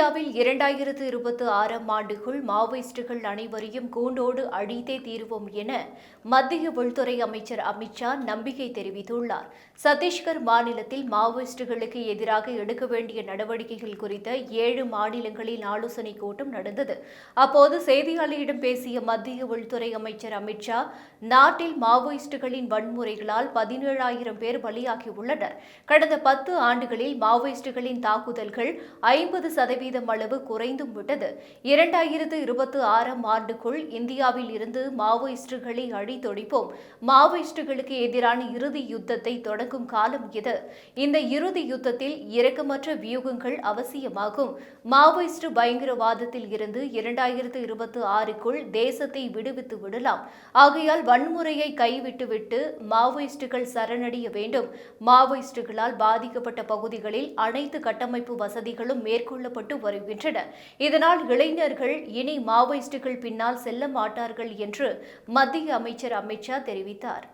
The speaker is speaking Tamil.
இந்தியாவில் இரண்டாயிரத்து இருபத்தி ஆறாம் ஆண்டுக்குள் மாவோயிஸ்டுகள் அனைவரையும் கூண்டோடு அழித்தே தீருவோம் என மத்திய உள்துறை அமைச்சர் அமித்ஷா நம்பிக்கை தெரிவித்துள்ளார். சத்தீஸ்கர் மாநிலத்தில் மாவோயிஸ்டுகளுக்கு எதிராக எடுக்க வேண்டிய நடவடிக்கைகள் குறித்த ஏழு மாநிலங்களில் ஆலோசனை கூட்டம் நடந்தது. அப்போது செய்தியாளர்களிடம் பேசிய மத்திய உள்துறை அமைச்சர் அமித்ஷா நாட்டில் மாவோயிஸ்டுகளின் வன்முறைகளால் பதினேழாயிரம் பேர் பலியாகியுள்ளனர். கடந்த பத்து ஆண்டுகளில் மாவோயிஸ்டுகளின் தாக்குதல்கள் ஐம்பது சதவீதம் அளவு குறைந்தும் விட்டது. இரண்டாயிரத்து இருபத்தி ஆறாம் ஆண்டுக்குள் இந்தியாவில் இருந்து மாவோயிஸ்டுகளை அழித்தொழிப்போம் மாவோயிஸ்டுகளுக்கு எதிரான இறுதி யுத்தத்தை தொடங்கும் காலம் இது. இந்த இறுதி யுத்தத்தில் இரக்கமற்ற வியூகங்கள் அவசியமாகும். மாவோயிஸ்ட் பயங்கரவாதத்தில் இருந்து இரண்டாயிரத்து இருபத்தி ஆறுக்குள் தேசத்தை விடுவித்து விடலாம். ஆகையால் வன்முறையை கைவிட்டுவிட்டு மாவோயிஸ்டுகள் சரணடைய வேண்டும். மாவோயிஸ்டுகளால் பாதிக்கப்பட்ட பகுதிகளில் அனைத்து கட்டமைப்பு வசதிகளும் மேற்கொள்ளப்பட்டு வருகின்றன. இதனால் இளைஞர்கள் இனி மாவோயிஸ்டுகள் பின்னால் செல்ல மாட்டார்கள் என்று மத்திய அமைச்சர் அமித்ஷா தெரிவித்தார்.